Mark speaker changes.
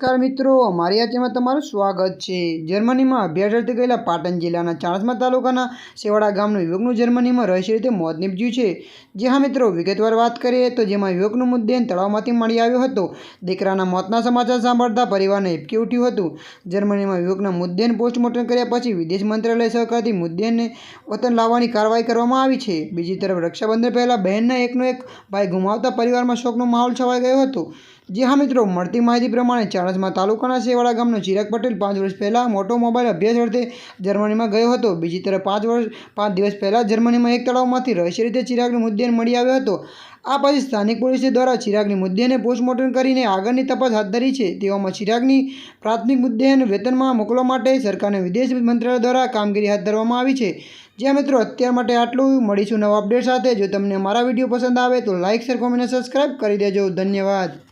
Speaker 1: નમસ્કાર મિત્રો, મારી આચેમાં તમારું સ્વાગત છે. જર્મનીમાં અભ્યાસ ગયેલા પાટણ જિલ્લાના ચાણસ્મા તાલુકાના સેવાડા ગામનું યુવકનું જર્મનીમાં રહસ્ય રીતે મોત નીપજ્યું છે. જે હા મિત્રો, વિગતવાર વાત કરીએ તો જેમાં યુવકનું મુદ્દે તળાવમાંથી મળી આવ્યો હતો. દીકરાના મોતના સમાચાર સાંભળતા પરિવારને હિપકી ઉઠ્યું હતું. જર્મનીમાં યુવકના મુદ્દેન પોસ્ટમોર્ટમ કર્યા પછી વિદેશ મંત્રાલય સહકારથી મુદ્દેને વતન લાવવાની કાર્યવાહી કરવામાં આવી છે. બીજી તરફ રક્ષાબંધન પહેલાં બહેનના એકનો એક ભાઈ ગુમાવતા પરિવારમાં શોકનો માહોલ છવાઈ ગયો હતો. જી હા મિત્રો, મળતી માહિતી પ્રમાણે ચાણસમાં તાલુકાના સેવાડા ગામનો ચિરાગ પટેલ પાંચ વર્ષ પહેલાં મોટો મોબાઈલ અભ્યાસ અર્થે જર્મનીમાં ગયો હતો. બીજી તરફ પાંચ વર્ષ, પાંચ દિવસ પહેલાં જર્મનીમાં એક તળાવમાંથી રહસ્ય રીતે ચિરાગનો મુદ્દેન મળી આવ્યો હતો. આ પછી સ્થાનિક પોલીસ દ્વારા ચિરાગની મુદ્દેને પોસ્ટમોર્ટમ કરીને આગળની તપાસ હાથ ધરી છે. તેવામાં ચિરાગની પ્રાથમિક મુદ્દેને વેતનમાં મોકલવા માટે સરકારને વિદેશ મંત્રાલય દ્વારા કામગીરી હાથ ધરવામાં આવી છે. જ્યાં મિત્રો, અત્યાર માટે આટલું. મળીશું નવા અપડેટ સાથે. જો તમને મારા વીડિયો પસંદ આવે તો લાઇક શેર, કોમેન્ટ સબસ્ક્રાઇબ કરી દેજો. ધન્યવાદ.